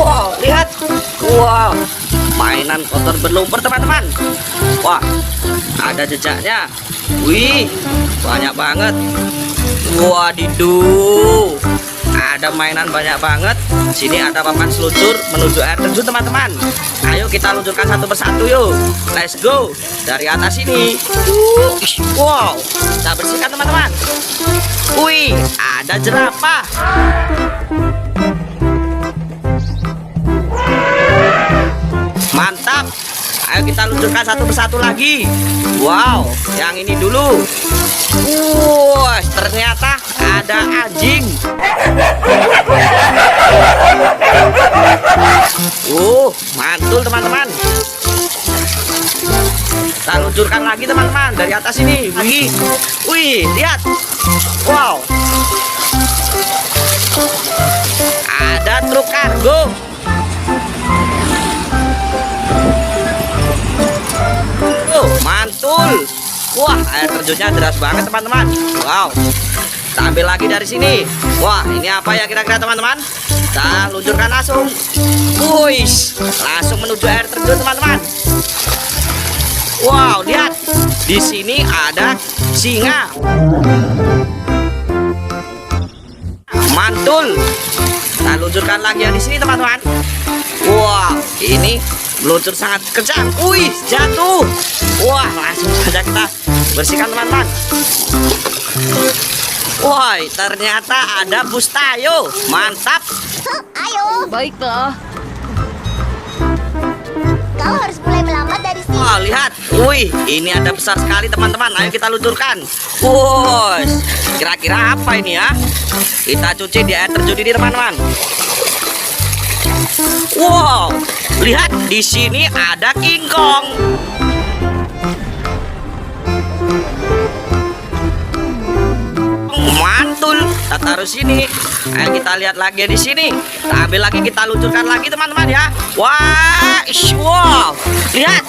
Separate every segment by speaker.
Speaker 1: Wow, lihat. Wow, mainan kotor berlumpur teman-teman. Wah, ada jejaknya. Wih, banyak banget. Wadiduh, ada mainan banyak banget. Sini ada papan seluncur menuju air terjun teman-teman. Ayo kita luncurkan satu persatu yuk. Let's go dari atas ini. Wow, kita bersihkan teman-teman. Wih, ada jerapah. Mantap. Ayo kita luncurkan satu persatu lagi. Wow, yang ini dulu. Wah, ternyata ada anjing. Uh, mantul teman-teman. Kita luncurkan lagi teman-teman dari atas ini. Wih, wih, lihat. Wow. Ada truk kargo. Air terjunnya deras banget teman-teman. Wow. Kita ambil lagi dari sini. Wah, ini apa ya kira-kira teman-teman? Kita luncurkan langsung. Wih, langsung menuju air terjun teman-teman. Wow, lihat. Di sini ada singa. Mantul. Kita luncurkan lagi yang di sini teman-teman. Wah, ini meluncur sangat kencang. Wih, jatuh. Wah, langsung saja kita bersihkan teman-teman. Wah, ternyata ada bus tayo. Mantap.
Speaker 2: Ayo,
Speaker 3: Baiklah.
Speaker 2: kau harus mulai melambat dari sini.
Speaker 1: Wah, lihat. Wih, ini ada besar sekali teman-teman. Ayo kita luncurkan. Wah, kira-kira apa ini ya? Kita cuci di air terjun ini teman-teman. Wow, lihat di sini ada King Kong. Mantul, kita taruh sini. Ayo kita lihat lagi di sini. Kita ambil lagi, kita luncurkan lagi teman-teman ya. Wah, wow, lihat.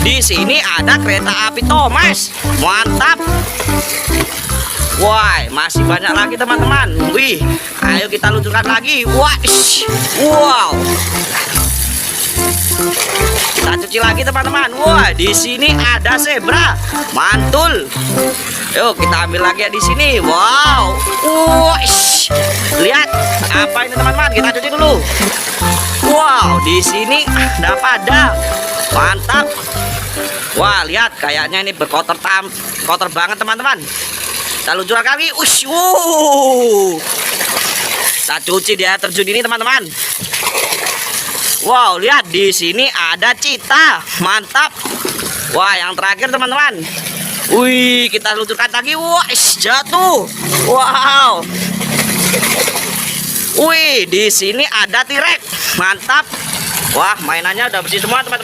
Speaker 1: Di sini ada kereta api Thomas. Mantap. Wah, masih banyak lagi teman-teman. Wih, ayo kita luncurkan lagi. Wah, wow. Kita cuci lagi teman-teman. Wah, di sini ada zebra. Mantul. Yuk, kita ambil lagi ya di sini. Wow. Wah, lihat apa ini teman-teman? Kita cuci dulu. Wow, di sini ada pada. Mantap. Wah, lihat kayaknya ini berkotor tam, kotor banget teman-teman. Kita luncurkan lagi. Ush, wuh. Kita cuci di air terjun ini teman-teman. Wow, lihat di sini ada cita. Mantap. Wah, yang terakhir teman-teman. Wih, kita luncurkan lagi. Wah, ish, jatuh. Wow. Wih, di sini ada tirek. Mantap. Wah, mainannya udah bersih semua teman-teman.